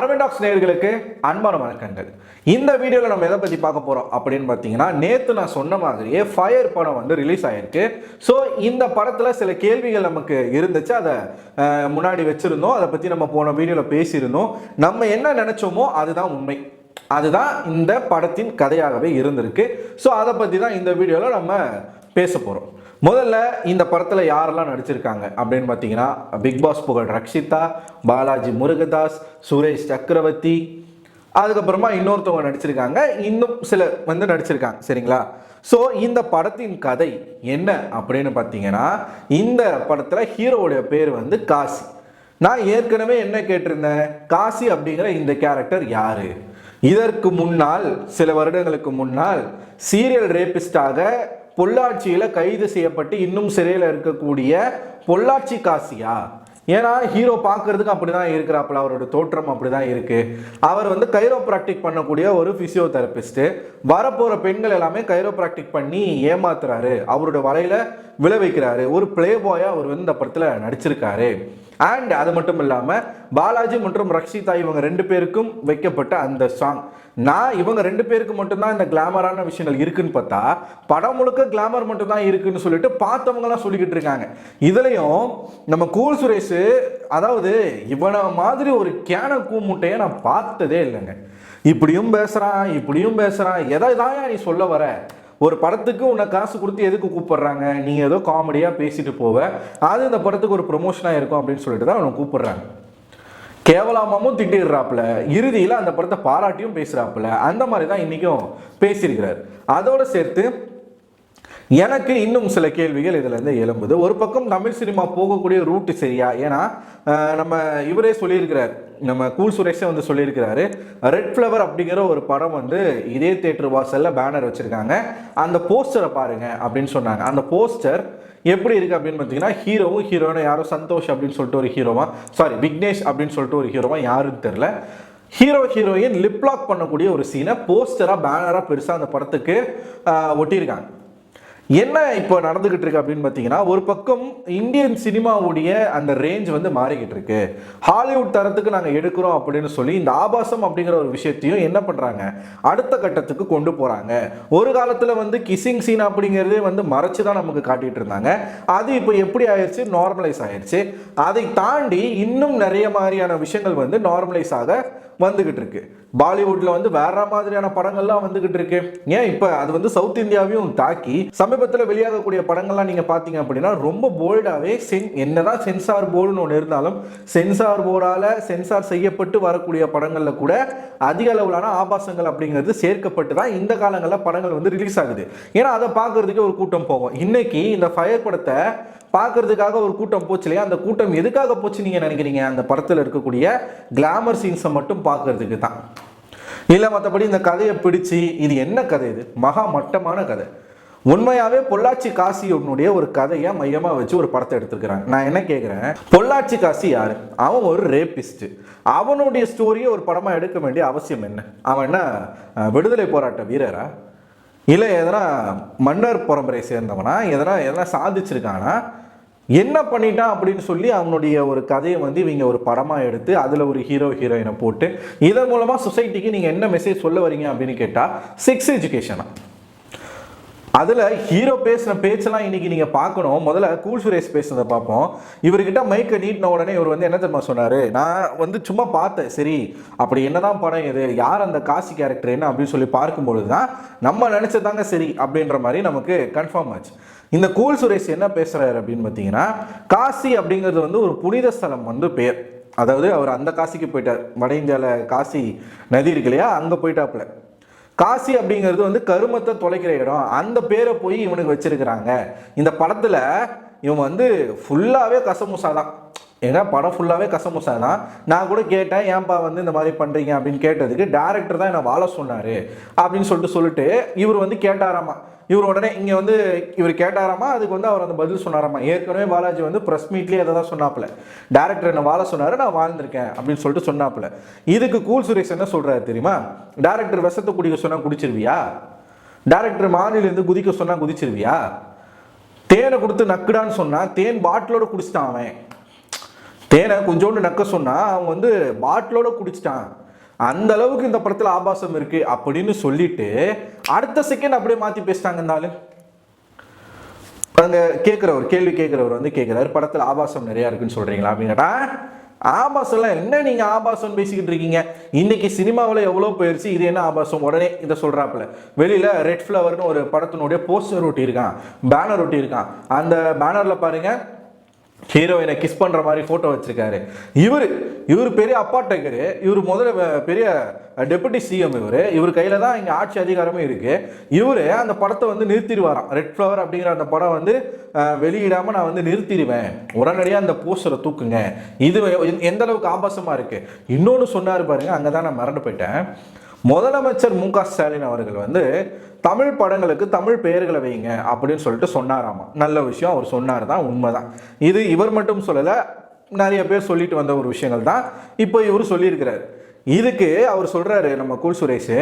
அரவிந்தாக்ஸ் நேர்களுக்கு அன்பான வணக்கங்கள். இந்த வீடியோவில் நம்ம எதை பற்றி பார்க்க போகிறோம் அப்படின்னு பார்த்தீங்கன்னா நேற்று நான் சொன்ன மாதிரியே ஃபயர் படம் வந்து ரிலீஸ் ஆயிருக்கு. ஸோ இந்த படத்தில் சில கேள்விகள் நமக்கு இருந்துச்சு. அதை முன்னாடி வச்சுருந்தோம். அதை பற்றி நம்ம போன வீடியோவில் பேசியிருந்தோம். நம்ம என்ன நினச்சோமோ அதுதான் உண்மை. அதுதான் இந்த படத்தின் கதையாகவே இருந்திருக்கு. ஸோ அதை பற்றி தான் இந்த வீடியோவில் நம்ம பேச போகிறோம் முதல்ல இந்த படத்தில் யாரெல்லாம் நடிச்சிருக்காங்க அப்படின்னு பார்த்தீங்கன்னா பிக் பாஸ் புகழ் ரக்ஷிதா பாலாஜி முருகதாஸ் சுரேஷ் சக்கரவர்த்தி அதுக்கப்புறமா இன்னொருத்தவங்க நடிச்சிருக்காங்க. இன்னும் சில வந்து நடிச்சிருக்காங்க சரிங்களா? ஸோ இந்த படத்தின் கதை என்ன அப்படின்னு பார்த்தீங்கன்னா இந்த படத்தில் ஹீரோவுடைய பேர் வந்து காசி. நான் ஏற்கனவே என்ன கேட்டிருந்தேன்? காசி அப்படிங்கிற இந்த கேரக்டர் யார்? இதற்கு முன்னால் சில வருடங்களுக்கு முன்னால் சீரியல் ரேபிஸ்டாக பொள்ளாச்சியில் கைது செய்யப்பட்டு இன்னும் சிறையில் இருக்கக்கூடிய பொள்ளாச்சி காசியா? ஏன்னா ஹீரோ பார்க்கறதுக்கு அப்படி தான் இருக்கிறாப்புல. அவரோட தோற்றம் அப்படிதான் இருக்குது அவர் வந்து கைரோ ப்ராக்டிக் பண்ணக்கூடிய ஒரு ஃபிசியோதெரபிஸ்ட்டு வரப்போகிற பெண்கள் எல்லாமே கைரோ பண்ணி ஏமாத்துறாரு. அவரோட வலையில் விளைவிக்கிறாரு. ஒரு பிளே பாயாக அவர் வந்து இந்த படத்தில் நடிச்சிருக்காரு. அண்ட் அது மட்டும் இல்லாமல் பாலாஜி மற்றும் ரக்ஷிதா இவங்க ரெண்டு பேருக்கும் வைக்கப்பட்ட அந்த சாங் நான் இவங்க ரெண்டு பேருக்கு மட்டும்தான் இந்த கிளாமரான விஷயங்கள் இருக்குன்னு பார்த்தா படம் முழுக்க கிளாமர் மட்டும்தான் இருக்குன்னு சொல்லிட்டு பார்த்தவங்கலாம் சொல்லிக்கிட்டு இருக்காங்க. இதுலேயும் நம்ம கூல் சுரேஷ் அதாவது இவனை மாதிரி ஒரு கேன கூமுட்டையை நான் பார்த்ததே இல்லைங்க. இப்படியும் பேசுகிறான் இப்படியும் பேசுகிறான் எதை தான் நீ சொல்ல வர? ஒரு படத்துக்கு உன்னை காசு கொடுத்து எதுக்கு கூப்பிடுறாங்க? நீ ஏதோ காமெடியாக பேசிட்டு போவ. அது இந்த படத்துக்கு ஒரு ப்ரொமோஷனாக இருக்கும் அப்படின்னு சொல்லிட்டு தான் அவனை கூப்பிடுறாங்க. கேவலமாவும் திட்டிடுறாப்புல. இறுதியில் அந்த படத்தை பாராட்டியும் பேசுகிறாப்புல அந்த மாதிரி தான் இன்றைக்கும் பேசியிருக்கிறார். அதோடு சேர்த்து எனக்கு இன்னும் சில கேள்விகள் இதிலேருந்து எழும்புது. ஒரு பக்கம் தமிழ் சினிமா போகக்கூடிய ரூட்டு சரியா? ஏன்னா நம்ம இவரே சொல்லியிருக்கிறார். நம்ம கூல் சுரேஷே வந்து சொல்லியிருக்கிறாரு ரெட் ஃப்ளவர் அப்படிங்கிற ஒரு படம் வந்து இதே தேட்டர் வாசல்ல பேனர் வச்சுருக்காங்க. அந்த போஸ்டரை பாருங்க அப்படின்னு சொன்னாங்க. அந்த போஸ்டர் எப்படி இருக்கு அப்படின்னு பார்த்தீங்கன்னா ஹீரோவும் ஹீரோனும் யாரும் சந்தோஷ் அப்படின்னு சொல்லிட்டு ஒரு ஹீரோவா சாரி விக்னேஷ் அப்படின்னு சொல்லிட்டு ஒரு ஹீரோவா யாருன்னு தெரில ஹீரோ ஹீரோயின் லிப்லாக் பண்ணக்கூடிய ஒரு சீனை போஸ்டராக பேனராக பெருசாக அந்த படத்துக்கு ஒட்டியிருக்காங்க. என்ன இப்போ நடந்துகிட்டு இருக்கு அப்படின்னு பார்த்தீங்கன்னா ஒரு பக்கம் இந்தியன் சினிமாவுடைய அந்த ரேஞ்ச் வந்து மாறிக்கிட்டு இருக்கு. ஹாலிவுட் தரத்துக்கு நாங்கள் எடுக்கிறோம் அப்படின்னு சொல்லி இந்த ஆபாசம் அப்படிங்கிற ஒரு விஷயத்தையும் என்ன பண்ணுறாங்க அடுத்த கட்டத்துக்கு கொண்டு போகிறாங்க ஒரு காலத்தில் வந்து கிசிங் சீன் அப்படிங்கிறதே வந்து மறைச்சு தான் நமக்கு காட்டிகிட்டு இருந்தாங்க. அது இப்போ எப்படி ஆயிடுச்சு நார்மலைஸ் ஆயிடுச்சு அதை தாண்டி இன்னும் நிறைய மாதிரியான விஷயங்கள் வந்து நார்மலைஸ் ஆக வந்துக்கிட்டு இருக்கு பாலிவுட்ல வந்து வேற மாதிரியான படங்கள்லாம் வந்துகிட்டு இருக்கு ஏன் இப்ப அது வந்து சவுத் இந்தியாவையும் தாக்கி சமீபத்தில் வெளியாகக்கூடிய படங்கள்லாம் நீங்க பாத்தீங்க அப்படின்னா ரொம்ப போல்டாவே சென் என்னதான் சென்சார் போர்டுன்னு ஒன்று இருந்தாலும் சென்சார் போர்டால் சென்சார் செய்யப்பட்டு வரக்கூடிய படங்கள்ல கூட அதிக அளவிலான ஆபாசங்கள் அப்படிங்கிறது சேர்க்கப்பட்டு தான் இந்த காலங்களில் படங்கள் வந்து ரிலீஸ் ஆகுது. ஏன்னா அதை பார்க்கறதுக்கே ஒரு கூட்டம் போகும். இன்னைக்கு இந்த ஃபயர் படத்தை பார்க்கறதுக்காக ஒரு கூட்டம் போச்சு இல்லையா? அந்த கூட்டம் எதுக்காக போச்சு நீங்கள் நினைக்கிறீங்க? அந்த படத்தில் இருக்கக்கூடிய கிளாமர் சீன்ஸை மட்டும் பார்க்கறதுக்கு தான். இல்லை மற்றபடி இந்த கதையை பிடிச்சு இது என்ன கதை இது? மகா மட்டமான கதை. உண்மையாகவே பொள்ளாச்சி காசி உன்னுடைய ஒரு கதையை மையமாக வச்சு ஒரு படத்தை எடுத்துருக்கிறாங்க. நான் என்ன கேட்குறேன் பொள்ளாச்சி காசி யார்? அவன் ஒரு ரேப்பிஸ்ட்டு அவனுடைய ஸ்டோரியை ஒரு படமாக எடுக்க வேண்டிய அவசியம் என்ன? அவன் என்ன விடுதலை போராட்ட வீரரா? இல்லை எதனா மன்னர் பரம்பரை சேர்ந்தவனா எதனா எதனா சாதிச்சிருக்கானா என்ன பண்ணிட்டான் அப்படின்னு சொல்லி அவனுடைய ஒரு கதையை வந்து இவங்க ஒரு படமாக எடுத்து அதில் ஒரு ஹீரோ ஹீரோயினை போட்டு இதன் மூலமாக சொசைட்டிக்கு நீங்கள் என்ன மெசேஜ் சொல்ல வரீங்க அப்படின்னு கேட்டால் செக்ஸ் எஜுகேஷனாக அதில் ஹீரோ பேசின பேச்செல்லாம் இன்னைக்கு நீங்கள் பார்க்கணும். முதல்ல கூல் சுரேஷ் பேசுனதை பார்ப்போம். இவர்கிட்ட மைக்கை நீட்டின உடனே இவர் வந்து என்ன தெரியுமா சொன்னார்? நான் வந்து சும்மா பார்த்தேன். சரி அப்படி என்னதான் படம் இது? யார் அந்த காசி கேரக்டர் என்ன அப்படின்னு சொல்லி பார்க்கும்பொழுது தான் நம்ம நினச்சதாங்க சரி அப்படின்ற மாதிரி நமக்கு கன்ஃபார்ம் ஆச்சு. இந்த கூல் சுரேஷ் என்ன பேசுகிறாரு அப்படின்னு பார்த்தீங்கன்னா காசி அப்படிங்கிறது வந்து ஒரு புனித ஸ்தலம் வந்து பேர். அதாவது அவர் அந்த காசிக்கு போயிட்டார். வட இந்தியாவில் காசி நதி இருக்கு இல்லையா? அங்கே போயிட்டாப்புல. காசி அப்படிங்கிறது வந்து கருமத்தை தொலைக்கிற இடம். அந்த பேரை போய் இவனுக்கு வச்சிருக்கிறாங்க. இந்த படத்தில் இவன் வந்து ஃபுல்லாகவே கசமுசா தான் ஏன்னா படம் ஃபுல்லாகவே கசமுசா தான் நான் கூட கேட்டேன் ஏன்பா வந்து இந்த மாதிரி பண்ணுறீங்க அப்படின்னு கேட்டதுக்கு டேரக்டர் தான் என்னை வாழ சொன்னார். அப்படின்னு சொல்லிட்டு சொல்லிட்டு இவர் வந்து கேட்டாராமா இவர் உடனே இங்கே வந்து இவர் கேட்டாராமா அதுக்கு வந்து அவர் அந்த பதில் சொன்னாராமா. ஏற்கனவே பாலாஜி வந்து ப்ரெஸ் மீட்லேயே அதை தான் சொன்னாப்புல. டேரக்டர் என்ன வாழ சொன்னார் நான் வாழ்ந்திருக்கேன் அப்படின்னு சொல்லிட்டு சொன்னாப்புல. இதுக்கு கூல் சுரேஷ் என்ன சொல்கிறாரு தெரியுமா? டேரக்டர் விஷத்தை குடிக்க சொன்னால் குடிச்சிருவியா? டேரக்டர் மாநிலேருந்து குதிக்க சொன்னால் குதிச்சிருவியா? தேனை கொடுத்து நக்குடான்னு சொன்னால் தேன் பாட்டிலோட குடிச்சிட்டான் அவன். தேனை கொஞ்சோண்டு நக்க சொன்னால் அவன் வந்து பாட்டிலோட குடிச்சிட்டான். அந்த அளவுக்கு இந்த படத்தில் ஆபாசம் இருக்கு அப்படின்னு சொல்லிட்டு அடுத்த செகண்ட் அப்படியே மாத்தி பேசிட்டாங்க இந்த ஆளு. கேட்குறவர் கேள்வி கேட்குறவர் வந்து கேட்குறாரு படத்தில் ஆபாசம் நிறையா இருக்குன்னு சொல்கிறீங்களா அப்படின்னு ஆபாசம்லாம் என்ன நீங்கள் ஆபாசம் பேசிக்கிட்டு இருக்கீங்க? இன்னைக்கு சினிமாவில் எவ்வளோ போயிருச்சு? இது என்ன ஆபாசம்? உடனே இதை சொல்கிறாப்புல வெளியில் ரெட் ஃப்ளவர்னு ஒரு படத்தினுடைய போஸ்டர் ஒட்டி இருக்கான் பேனர் ஒட்டி இருக்கான் அந்த பேனரில் பாருங்கள் ஹீரோயினை கிஸ் பண்ணுற மாதிரி ஃபோட்டோ வச்சுருக்காரு. இவர் இவர் பெரிய அப்பாட்டக்கரு இவர் முதல்ல பெரிய டெபுட்டி சிஎம் இவர். இவர் கையில் தான் இங்கே ஆட்சி அதிகாரமே இருக்குது இவரு அந்த படத்தை வந்து நிறுத்திடுவாராம். ரெட் ஃப்ளவர் அப்படிங்கிற அந்த படம் வந்து வெளியிடாமல் நான் வந்து நிறுத்திடுவேன். உடனடியாக அந்த போஸ்டரை தூக்குங்க. இது எந்த அளவுக்கு இருக்குது இன்னொன்று சொன்னார் பாருங்க அங்கே தான் நான் மறந்து போயிட்டேன். முதலமைச்சர் மு க ஸ்டாலின் அவர்கள் வந்து தமிழ் படங்களுக்கு தமிழ் பெயர்களை வைங்க அப்படின்னு சொல்லிட்டு சொன்னாராமா. நல்ல விஷயம் அவர் சொன்னார் தான் உண்மைதான். இது இவர் மட்டும் சொல்லலை நிறைய பேர் சொல்லிட்டு வந்த ஒரு விஷயங்கள் தான். இப்போ இவர் சொல்லியிருக்கிறார். இதுக்கு அவர் சொல்கிறாரு நம்ம கூல் சுரேஷ்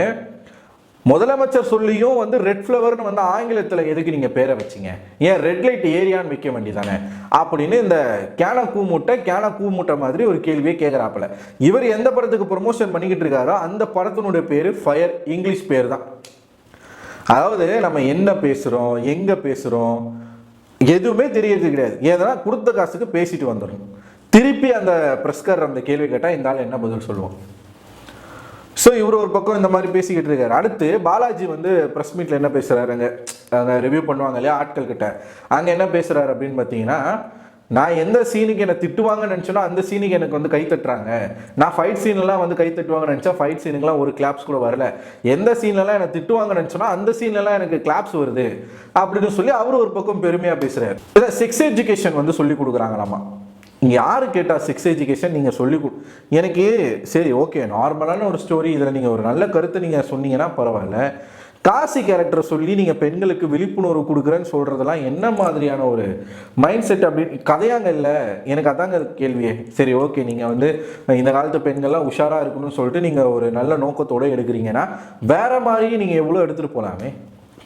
முதலமைச்சர் சொல்லியும் வந்து ரெட் ஃப்ளவர்னு வந்து ஆங்கிலத்தில் எதுக்கு நீங்கள் பேரை வச்சிங்க? ஏன் ரெட் லைட் ஏரியான்னு வைக்க வேண்டியதானே? அப்படின்னு இந்த கேன கூமுட்டை கேன கூமுட்டை மாதிரி ஒரு கேள்வியை கேட்குறாப்புல இவர் எந்த படத்துக்கு ப்ரொமோஷன் பண்ணிக்கிட்டு இருக்காரோ அந்த படத்தினுடைய பேர் ஃபயர் இங்கிலீஷ் பேர் தான். அதாவது நம்ம என்ன பேசுகிறோம் எங்கே பேசுகிறோம் எதுவுமே தெரியறது கிடையாது. ஏதனா கொடுத்த காசுக்கு பேசிட்டு வந்துடும் திருப்பி அந்த பிரஸ்கர் அந்த கேள்வி கேட்டால் இந்த ஆள் என்ன பதில் சொல்லுவோம் ஸோ இவர் ஒரு பக்கம் இந்த மாதிரி பேசிக்கிட்டு இருக்காரு. அடுத்து பாலாஜி வந்து ப்ரெஸ் மீட்டில் என்ன பேசுகிறாரு அங்கே அங்கே ரிவ்யூ பண்ணுவாங்க இல்லையா ஆட்கள் கிட்ட. அங்கே என்ன பேசுகிறாரு அப்படின்னு பார்த்தீங்கன்னா நான் எந்த சீனுக்கு என்னை திட்டுவாங்கன்னு நினச்சேனோ அந்த சீனுக்கு எனக்கு வந்து கை தட்டுறாங்க. நான் ஃபைட் சீன்லாம் வந்து கை தட்டுவாங்கன்னு நினச்சா ஃபைட் சீனுக்குலாம் ஒரு கிளாப்ஸ் கூட வரல. எந்த சீன்லலாம் என்னை திட்டுவாங்கன்னு நினச்சோன்னா அந்த சீன்லலாம் எனக்கு கிளாப்ஸ் வருது. அப்படின்னு சொல்லி அவர் ஒரு பக்கம் பெருமையாக பேசுகிறார் இதை செக்ஸ் எஜுகேஷன் வந்து சொல்லி கொடுக்குறாங்க நம்ம யார் கேட்டால் செக்ஸ் எஜுகேஷன் நீங்கள் சொல்லி கொடு? எனக்கு சரி ஓகே நார்மலான ஒரு ஸ்டோரி இதில் நீங்கள் ஒரு நல்ல கருத்தை நீங்கள் சொன்னீங்கன்னா பரவாயில்ல. காசி கேரக்டரை சொல்லி நீங்கள் பெண்களுக்கு விழிப்புணர்வு கொடுக்குறேன்னு சொல்கிறதெல்லாம் என்ன மாதிரியான ஒரு மைண்ட் செட் அப்படின்னு கதையாங்க இல்லை. எனக்கு அதாங்க கேள்வியே. சரி ஓகே நீங்கள் வந்து இந்த காலத்து பெண்கள்லாம் உஷாராக இருக்கணும்னு சொல்லிட்டு நீங்கள் ஒரு நல்ல நோக்கத்தோடு எடுக்கிறீங்கன்னா வேறு மாதிரி நீங்கள் எவ்வளோ எடுத்துகிட்டு போகலாமே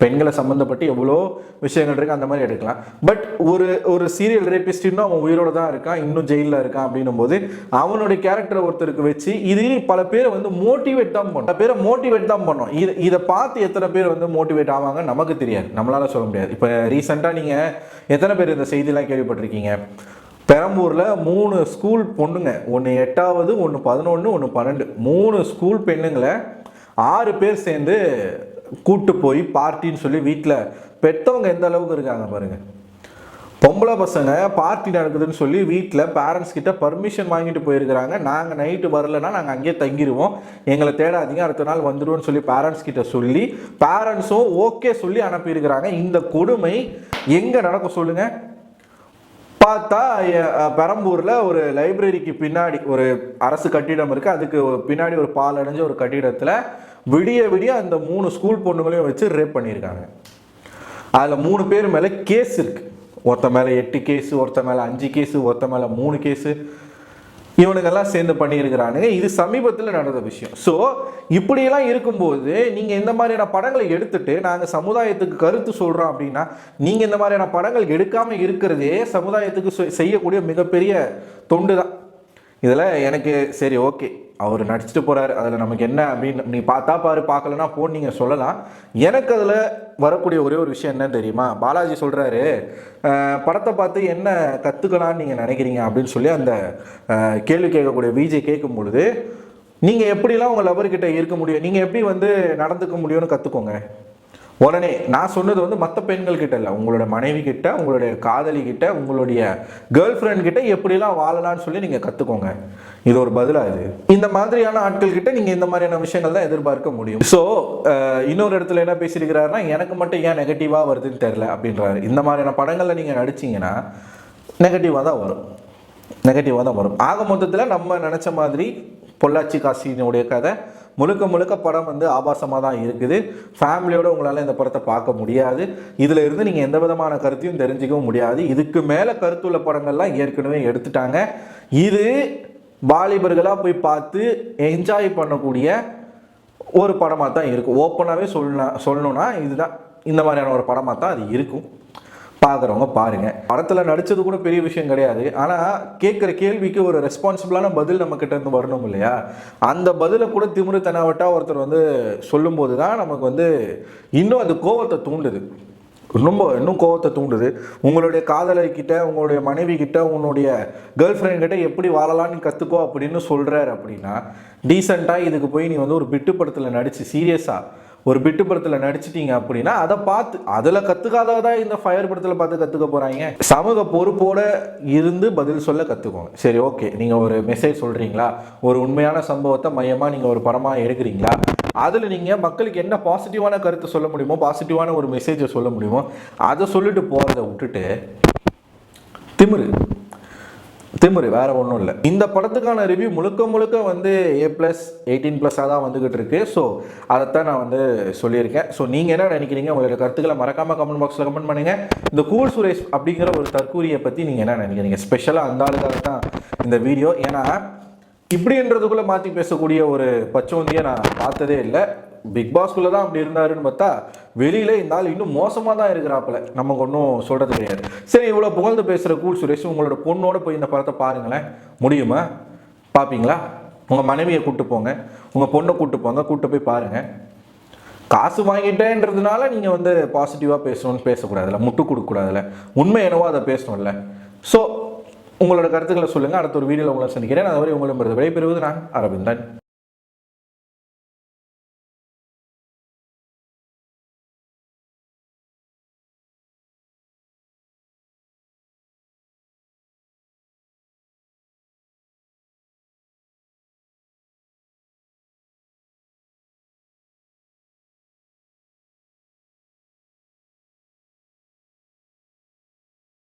பெண்களை சம்மந்தப்பட்டு எவ்வளோ விஷயங்கள் இருக்குது அந்த மாதிரி எடுக்கலாம். பட் ஒரு ஒரு சீரியல் ரேபிஸ்ட் இன்னும் அவன் உயிரோட தான் இருக்கான் இன்னும் ஜெயிலில் இருக்கான் அப்படின்னும் போது அவனுடைய கேரக்டரை ஒருத்தருக்கு வச்சு இது பல பேரை வந்து மோட்டிவேட் தான் பண்ணும். பல பேரை மோட்டிவேட் தான் பண்ணும். இது இதை பார்த்து எத்தனை பேர் வந்து மோட்டிவேட் ஆவாங்க நமக்கு தெரியாது. நம்மளால் சொல்ல முடியாது. இப்போ ரீசெண்டாக நீங்கள் எத்தனை பேர் இந்த செய்திலாம் கேள்விப்பட்டிருக்கீங்க? பெரம்பூரில் மூணு ஸ்கூல் பொண்ணுங்க. ஒன்று எட்டாவது ஒன்று பதினொன்று ஒன்று பன்னெண்டு. மூணு ஸ்கூல் பெண்ணுங்களை ஆறு பேர் சேர்ந்து கூட்டு போய் பார்ட்டின்னு சொல்லி வீட்டில் பெற்றவங்க எந்த அளவுக்கு இருக்காங்க பாருங்க. பொம்பளை பசங்க பார்ட்டி நடக்குதுன்னு சொல்லி வீட்டில் பேரண்ட்ஸ் கிட்ட பர்மிஷன் வாங்கிட்டு போயிருக்கிறாங்க. நாங்கள் நைட்டு வரலன்னா நாங்கள் அங்கேயே தங்கிடுவோம் எங்களை தேடாதீங்க அடுத்த நாள் வந்துடுவோம்னு சொல்லி பேரண்ட்ஸ் கிட்ட சொல்லி பேரண்ட்ஸும் ஓகே சொல்லி அனுப்பியிருக்கிறாங்க. இந்த கொடுமை எங்கே நடக்கும் சொல்லுங்க. பார்த்தா பெரம்பூரில் ஒரு லைப்ரரிக்கு பின்னாடி ஒரு அரசு கட்டிடம் இருக்குது அதுக்கு பின்னாடி ஒரு பால் அடைஞ்ச ஒரு கட்டிடத்தில் விடிய விடிய அந்த மூணு ஸ்கூல் பொண்ணுங்களையும் வச்சு ரேப் பண்ணியிருக்காங்க. அதில் மூணு பேர் மேலே கேஸ் இருக்குது ஒருத்த மேலே எட்டு கேஸு ஒருத்த மேலே அஞ்சு கேஸு ஒருத்த மேலே மூணு கேஸு இவனுங்கெல்லாம் சேர்ந்து பண்ணியிருக்கிறானுங்க. இது சமீபத்தில் நடந்த விஷயம். ஸோ இப்படியெல்லாம் இருக்கும்போது நீங்கள் இந்த மாதிரியான படங்களை எடுத்துட்டு நாங்கள் சமுதாயத்துக்கு கருத்து சொல்கிறோம் அப்படின்னா நீங்கள் இந்த மாதிரியான படங்கள் எடுக்காமல் இருக்கிறதே சமுதாயத்துக்கு செய்யக்கூடிய மிகப்பெரிய தொண்டு தான் இதில் எனக்கு சரி ஓகே அவர் நடிச்சுட்டு போறாரு. அதில் நமக்கு என்ன அப்படின்னு நீ பார்த்தா பாரு பார்க்கலன்னா போன்னு நீங்கள் சொல்லலாம். எனக்கு அதில் வரக்கூடிய ஒரே ஒரு விஷயம் என்ன தெரியுமா? பாலாஜி சொல்கிறாரு படத்தை பார்த்து என்ன கற்றுக்கலாம்னு நீங்கள் நினைக்கிறீங்க? அப்படின்னு சொல்லி அந்த கேள்வி கேட்கக்கூடிய விஜய் கேட்கும் பொழுது நீங்கள் எப்படிலாம் உங்கள் லவர்கிட்ட இருக்க முடியும்? நீங்கள் எப்படி வந்து நடந்துக்க முடியும்னு கற்றுக்கோங்க உடனே நான் சொன்னது வந்து மற்ற பெண்கள் கிட்ட இல்லை. உங்களோட மனைவி கிட்ட உங்களுடைய காதலி கிட்ட உங்களுடைய கேர்ள் ஃப்ரெண்ட் கிட்ட எப்படிலாம் வாழலாம்னு சொல்லி நீங்கள் கற்றுக்கோங்க இது ஒரு பதிலாக இது. இந்த மாதிரியான ஆட்கள் கிட்ட நீங்கள் இந்த மாதிரியான விஷயங்கள் தான் எதிர்பார்க்க முடியும். ஸோ இன்னொரு இடத்துல என்ன பேசியிருக்கிறாருன்னா எனக்கு மட்டும் ஏன் நெகட்டிவாக வருதுன்னு தெரில அப்படின்றாரு. இந்த மாதிரியான படங்களில் நீங்கள் நடிச்சிங்கன்னா நெகட்டிவாக தான் வரும். நெகட்டிவாக தான் வரும். ஆக மொத்தத்தில் நம்ம நினச்ச மாதிரி பொள்ளாச்சி காசினுடைய கதை முழுக்க முழுக்க படம் வந்து ஆபாசமாக தான் இருக்குது. ஃபேமிலியோடு உங்களால் இந்த படத்தை பார்க்க முடியாது. இதில் இருந்து நீங்கள் எந்த விதமான கருத்தையும் தெரிஞ்சுக்கவும் முடியாது. இதுக்கு மேலே கருத்துள்ள படங்கள்லாம் ஏற்கனவே எடுத்துட்டாங்க. இது வாலிபர்களாக போய் பார்த்து என்ஜாய் பண்ணக்கூடிய ஒரு படமாக தான் இருக்கும் ஓப்பனாகவே சொல்லணும் சொல்லணும்னா இதுதான் இந்த மாதிரியான ஒரு படமாக தான் அது இருக்கும். பார்க்குறவங்க பாருங்கள் படத்தில் நடித்தது கூட பெரிய விஷயம் கிடையாது. ஆனால் கேட்குற கேள்விக்கு ஒரு ரெஸ்பான்சிபிளான பதில் நம்மக்கிட்ட இருந்து வரணும் இல்லையா? அந்த பதிலை கூட திமிரு தனாவட்டா ஒருத்தர் வந்து சொல்லும்போது தான் நமக்கு வந்து இன்னும் அது கோவத்தை தூண்டுது. ரொம்ப இன்னும் கோவத்தை தூண்டுது. உங்களுடைய காதலர்கிட்ட உங்களுடைய மனைவி கிட்ட உன்னுடைய கேர்ள் ஃப்ரெண்ட் கிட்ட எப்படி வாழலாம்னு கற்றுக்கோ அப்படின்னு சொல்கிறாரு அப்படின்னா டீசெண்டாக இதுக்கு போய் நீ வந்து ஒரு பிட்டு படத்தில் நடிச்சு சீரியஸாக ஒரு பிட்டு படத்தில் நடிச்சிட்டீங்க அப்படின்னா அதை பார்த்து அதில் கற்றுக்காதவ தான் இந்த ஃபயர் படத்தில் பார்த்து கற்றுக்க போகிறாங்க சமூக பொறுப்போட இருந்து பதில் சொல்ல கற்றுக்கோங்க சரி ஓகே நீங்கள் ஒரு மெசேஜ் சொல்கிறீங்களா ஒரு உண்மையான சம்பவத்தை மையமாக நீங்கள் ஒரு படமாக எடுக்கிறீங்களா? அதில் நீங்கள் மக்களுக்கு என்ன பாசிட்டிவான கருத்தை சொல்ல முடியுமோ பாசிட்டிவான ஒரு மெசேஜை சொல்ல முடியுமோ அதை சொல்லிட்டு போகிறத விட்டுட்டு திமிரு. திமிரு வேற ஒன்றும் இல்லை. இந்த படத்துக்கான ரிவ்யூ முழுக்க முழுக்க வந்து ஏ ப்ளஸ் எயிட்டீன் ப்ளஸாக தான் வந்துகிட்டு இருக்கு. ஸோ அதைத்தான் நான் வந்து சொல்லியிருக்கேன். ஸோ நீங்கள் என்ன நினைக்கிறீங்க? உங்களோட கருத்துக்களை மறக்காமல் கமெண்ட் பாக்ஸில் கமெண்ட் பண்ணுங்கள் இந்த கூல் சுரேஷ் அப்படிங்கிற ஒரு தற்கூரியை பற்றி நீங்கள் என்ன நினைக்கிறீங்க? ஸ்பெஷலாக அந்த ஆளுக்காக தான் இந்த வீடியோ ஏன்னா இப்படின்றதுக்குள்ளே மாற்றி பேசக்கூடிய ஒரு பச்சோந்தியை நான் பார்த்ததே இல்லை. பிக் பாஸ்குள்ளே தான் அப்படி இருந்தாருன்னு பார்த்தா வெளியில இந்த ஆள் இன்னும் மோசமாக தான் இருக்கிறாப்புல. நமக்கு ஒன்றும் சொல்கிறது கிடையாது. சரி இவ்வளோ புகழ்ந்து பேசுகிற கூல் சுரேஷ் உங்களோட பொண்ணோட போய் இந்த படத்தை பாருங்களேன். முடியுமா? பார்ப்பீங்களா உங்கள் மனைவியை கூப்பிட்டு போங்க. உங்கள் பொண்ணை கூப்பிட்டு போங்க. கூப்பிட்டு போய் பாருங்கள் காசு வாங்கிட்டேன்றதுனால நீங்கள் வந்து பாசிட்டிவாக பேசணும்னு பேசக்கூடாதுல்ல. முட்டு கொடுக்கக்கூடாதுல்ல. உண்மை என்னவோ அதை பேசணும்ல. ஸோ உங்களோட கருத்துக்களை சொல்லுங்கள் அடுத்த ஒரு வீடியோவில் உங்களை சந்திக்கிறேன். அதுவரை உங்களிடம் விடைபெறுவது நான் அரவிந்தன்.